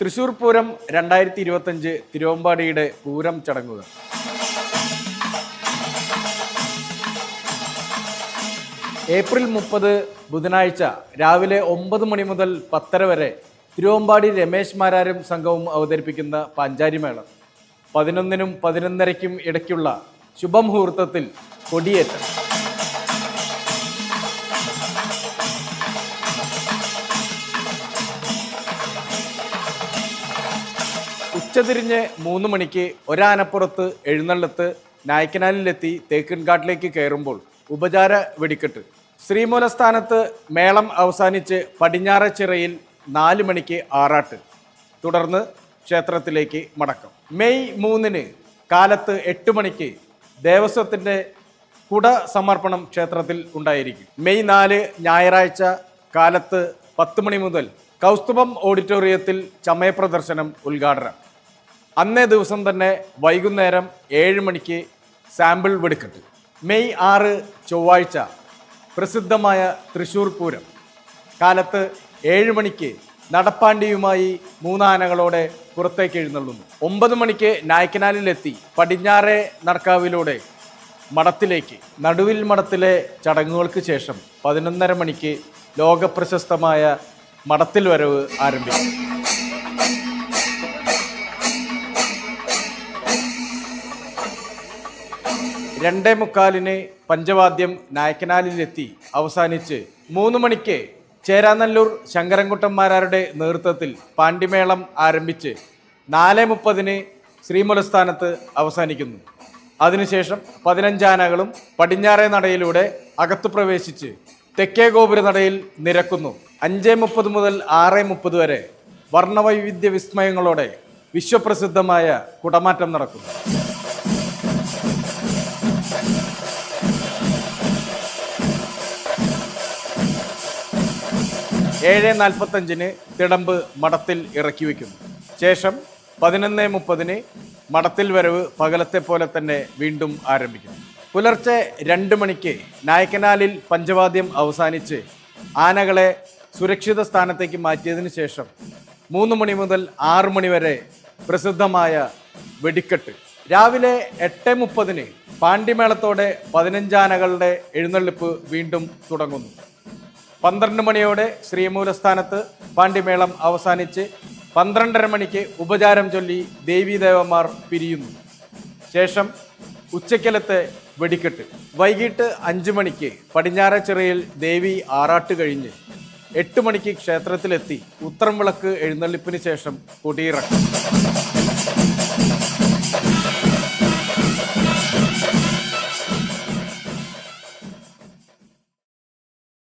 തൃശൂർ പൂരം രണ്ടായിരത്തി ഇരുപത്തഞ്ച് തിരുവമ്പാടിയുടെ പൂരം ചടങ്ങുകൾ. ഏപ്രിൽ മുപ്പത് ബുധനാഴ്ച രാവിലെ ഒമ്പത് മണി മുതൽ പത്തര വരെ തിരുവമ്പാടി രമേശ് മാരാരും സംഘവും അവതരിപ്പിക്കുന്ന പാഞ്ചാരിമേളം. പതിനൊന്നിനും പതിനൊന്നരയ്ക്കും ഇടയ്ക്കുള്ള ശുഭമുഹൂർത്തത്തിൽ കൊടിയേറ്റം. ഉച്ചതിരിഞ്ഞ് മൂന്ന് മണിക്ക് ഒരാനപ്പുറത്ത് എഴുന്നള്ളത്ത് നായ്ക്കനാലിലെത്തി തേക്കിൻകാട്ടിലേക്ക് കയറുമ്പോൾ ഉപചാര വെടിക്കെട്ട്. ശ്രീമൂലസ്ഥാനത്ത് മേളം അവസാനിച്ച് പടിഞ്ഞാറ ചിറയിൽ നാല് മണിക്ക് ആറാട്ട്. തുടർന്ന് ക്ഷേത്രത്തിലേക്ക് മടക്കം. മെയ് മൂന്നിന് കാലത്ത് എട്ട് മണിക്ക് ദേവസ്വത്തിന്റെ കുട സമർപ്പണം ക്ഷേത്രത്തിൽ ഉണ്ടായിരിക്കും. മെയ് നാല് ഞായറാഴ്ച കാലത്ത് പത്ത് മണി മുതൽ കൗസ്തുഭം ഓഡിറ്റോറിയത്തിൽ ചമയപ്രദർശനം ഉദ്ഘാടനം. അന്നേ ദിവസം തന്നെ വൈകുന്നേരം ഏഴ് മണിക്ക് സാമ്പിൾ വെടുക്കട്ടെ. മെയ് ആറ് ചൊവ്വാഴ്ച പ്രസിദ്ധമായ തൃശൂർ പൂരം. കാലത്ത് ഏഴ് മണിക്ക് നടപ്പാണ്ടിയുമായി മൂന്നാനകളോടെ പുറത്തേക്ക് എഴുന്നള്ളുന്നു. ഒമ്പത് മണിക്ക് നായ്ക്കനാലിലെത്തി പടിഞ്ഞാറേ നടക്കാവിലൂടെ മഠത്തിലേക്ക്. നടുവിൽ മഠത്തിലെ ചടങ്ങുകൾക്ക് ശേഷം പതിനൊന്നര മണിക്ക് ലോകപ്രശസ്തമായ മഠത്തിൽ വരവ് ആരംഭിക്കും രണ്ടേ മുക്കാലിന് പഞ്ചവാദ്യം നായക്കനാലിലെത്തി. അവസാനിച്ച് മൂന്ന് മണിക്ക് ചേരാനല്ലൂർ ശങ്കരൻകുട്ടന്മാരാരുടെ നേതൃത്വത്തിൽ പാണ്ടിമേളം ആരംഭിച്ച് നാല് മുപ്പതിന് ശ്രീമുലസ്ഥാനത്ത് അവസാനിക്കുന്നു. അതിനുശേഷം പതിനഞ്ചാനകളും പടിഞ്ഞാറേ നടയിലൂടെ അകത്തു പ്രവേശിച്ച് തെക്കേ ഗോപുര നടയിൽ നിരക്കുന്നു. അഞ്ച് മുപ്പത് മുതൽ ആറ് മുപ്പത് വരെ വർണവൈവിധ്യ വിസ്മയങ്ങളോടെ വിശ്വപ്രസിദ്ധമായ കുടമാറ്റം നടക്കുന്നു. ഏഴ് നാൽപ്പത്തഞ്ചിന് തിടമ്പ് മഠത്തിൽ ഇറക്കി വയ്ക്കുന്നു. ശേഷം പതിനൊന്ന് മുപ്പതിന് മഠത്തിൽ വരവ് പകലത്തെ പോലെ തന്നെ വീണ്ടും ആരംഭിക്കുന്നു. പുലർച്ചെ രണ്ട് മണിക്ക് നായക്കനാലിൽ പഞ്ചവാദ്യം അവസാനിച്ച് ആനകളെ സുരക്ഷിത സ്ഥാനത്തേക്ക് മാറ്റിയതിന് ശേഷം മൂന്ന് മണി മുതൽ ആറ് മണി വരെ പ്രസിദ്ധമായ വെടിക്കെട്ട്. രാവിലെ എട്ട് മുപ്പതിന് പാണ്ടിമേളത്തോടെ പതിനഞ്ചാനകളുടെ എഴുന്നള്ളിപ്പ് വീണ്ടും തുടങ്ങുന്നു. പന്ത്രണ്ട് മണിയോടെ ശ്രീമൂലസ്ഥാനത്ത് പാണ്ഡിമേളം അവസാനിച്ച് പന്ത്രണ്ടര മണിക്ക് ഉപചാരം ചൊല്ലി ദേവീദേവന്മാർ പിരിയുന്നു. ശേഷം ഉച്ചക്കലത്തെ വെടിക്കെട്ട്. വൈകിട്ട് അഞ്ച് മണിക്ക് പടിഞ്ഞാറച്ചിറയിൽ ദേവി ആറാട്ട് കഴിഞ്ഞ് എട്ട് മണിക്ക് ക്ഷേത്രത്തിലെത്തി ഉത്തരം വിളക്ക് എഴുന്നള്ളിപ്പിന് ശേഷം കൊടിയിറക്കും.